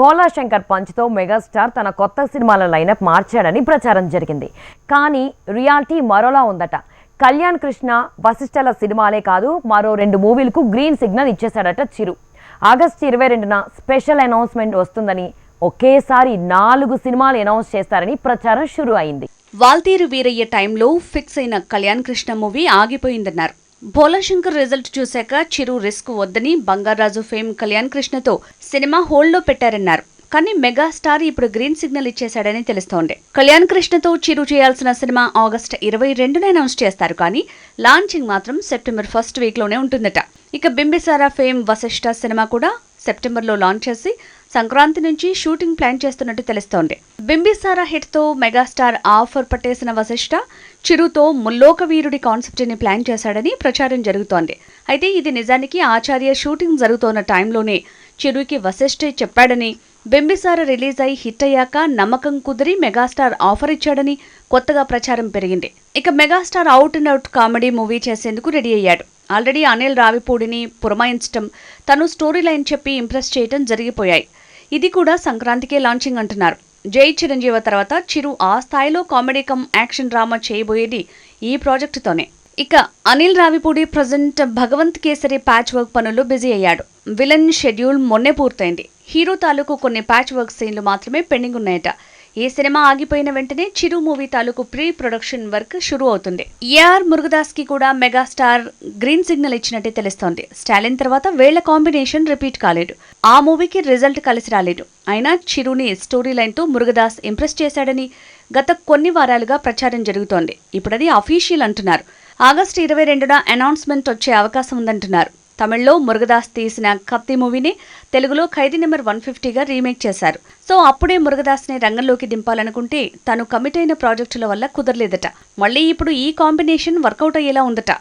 Bhola Shankar పంచ్తో megastar తన కొత్త సినిమాల లైనప్ మార్చాడని ప్రచారం జరిగింది. కానీ రియాలిటీ మరోలా ఉందట. కళ్యాణ్ కృష్ణ వశిష్ఠల సినిమాలే కాదు మరో రెండు మూవీలకు గ్రీన్ సిగ్నల్ ఇచ్చేశాడట చిరు. ఆగస్టు ఇరవై రెండున స్పెషల్ అనౌన్స్మెంట్ వస్తుందని ఒకేసారి నాలుగు సినిమాలు అనౌన్స్ చేస్తారని ప్రచారం షురు అయింది. వాల్తీరు వీరయ్య టైంలో ఫిక్స్ అయిన కళ్యాణ్ కృష్ణ మూవీ ఆగిపోయిందన్నారు. భోలాశంకర్ రిజల్ట్ చూశాక చిరు రిస్క్ వద్దని బంగారాజు ఫేమ్ కళ్యాణ్ కృష్ణతో సినిమా హోల్డ్లో పెట్టారన్నారు. కానీ మెగాస్టార్ ఇప్పుడు గ్రీన్ సిగ్నల్ ఇచ్చేశాడని తెలుస్తోంది. కళ్యాణ్ కృష్ణతో చిరు చేయాల్సిన సినిమా ఆగస్ట్ ఇరవై రెండున అనౌన్స్ చేస్తారు. కానీ లాంచింగ్ మాత్రం సెప్టెంబర్ ఫస్ట్ వీక్లోనే ఉంటుందట. ఇక బింబిసారా ఫేమ్ వశిష్ఠ సినిమా కూడా సెప్టెంబర్లో లాంచ్ చేసి సంక్రాంతి నుంచి షూటింగ్ ప్లాన్ చేస్తున్నట్టు తెలుస్తోంది. బింబిసారా హిట్తో మెగాస్టార్ ఆఫర్ పట్టేసిన వశిష్ఠ చిరుతో ముల్లోక వీరుడి కాన్సెప్ట్ని ప్లాన్ చేశాడని ప్రచారం జరుగుతోంది. అయితే ఇది నిజానికి ఆచార్య షూటింగ్ జరుగుతోన్న టైంలోనే చిరుకి వశిష్ఠే చెప్పాడని బింబిసార రిలీజ్ అయి హిట్ అయ్యాక నమ్మకం కుదిరి మెగాస్టార్ ఆఫర్ ఇచ్చాడని కొత్తగా ప్రచారం పెరిగింది. ఇక megastar out and out comedy movie చేసేందుకు రెడీ అయ్యాడు. ఆల్రెడీ అనిల్ రావిపూడిని పురమాయించటం తను స్టోరీ లైన్ చెప్పి ఇంప్రెస్ చేయటం జరిగిపోయాయి. ఇది కూడా సంక్రాంతికే లాంచింగ్ అంటున్నారు. జై చిరంజీవి తర్వాత చిరు ఆ స్థాయిలో కామెడీ కమ్ యాక్షన్ డ్రామా చేయబోయేది ఈ ప్రాజెక్టుతోనే. ఇక Anil Ravipudi present Bhagavanth Kesari patch work పనుల్లో బిజీ అయ్యాడు. విలన్ షెడ్యూల్ మొన్నే పూర్తయింది. హీరో తాలూకు కొన్ని ప్యాచ్ వర్క్ సీన్లు మాత్రమే పెండింగ్ ఉన్నాయట. ఈ సినిమా ఆగిపోయిన వెంటనే చిరు మూవీ తాలూకు ప్రీ ప్రొడక్షన్ వర్క్ షురూ అవుతుంది. ఏఆర్ మురుగదాస్కి కూడా మెగాస్టార్ గ్రీన్ సిగ్నల్ ఇచ్చినట్టే తెలుస్తోంది. స్టాలిన్ తర్వాత వేళ్ళ కాంబినేషన్ రిపీట్ కాలేదు. ఆ మూవీకి రిజల్ట్ కలిసి రాలేదు. అయినా చిరుని స్టోరీ లైన్తో మురుగదాస్ ఇంప్రెస్ చేశాడని గత కొన్ని వారాలుగా ప్రచారం జరుగుతోంది. ఇప్పుడది అఫీషియల్ అంటున్నారు. ఆగస్టు ఇరవై రెండున అనౌన్స్మెంట్ వచ్చే అవకాశం ఉందంటున్నారు. తమిళ్ళో మురుగదాస్ తీసిన కత్తి మూవీని తెలుగులో ఖైదీ నెంబర్ వన్ ఫిఫ్టీగా రీమేక్ చేశారు. సో అప్పుడే మురుగదాస్ని రంగంలోకి దింపాలనుకుంటే తను కమిట్ అయిన ప్రాజెక్టుల వల్ల కుదరలేదట. మళ్ళీ ఇప్పుడు ఈ కాంబినేషన్ వర్కౌట్ అయ్యేలా ఉందట.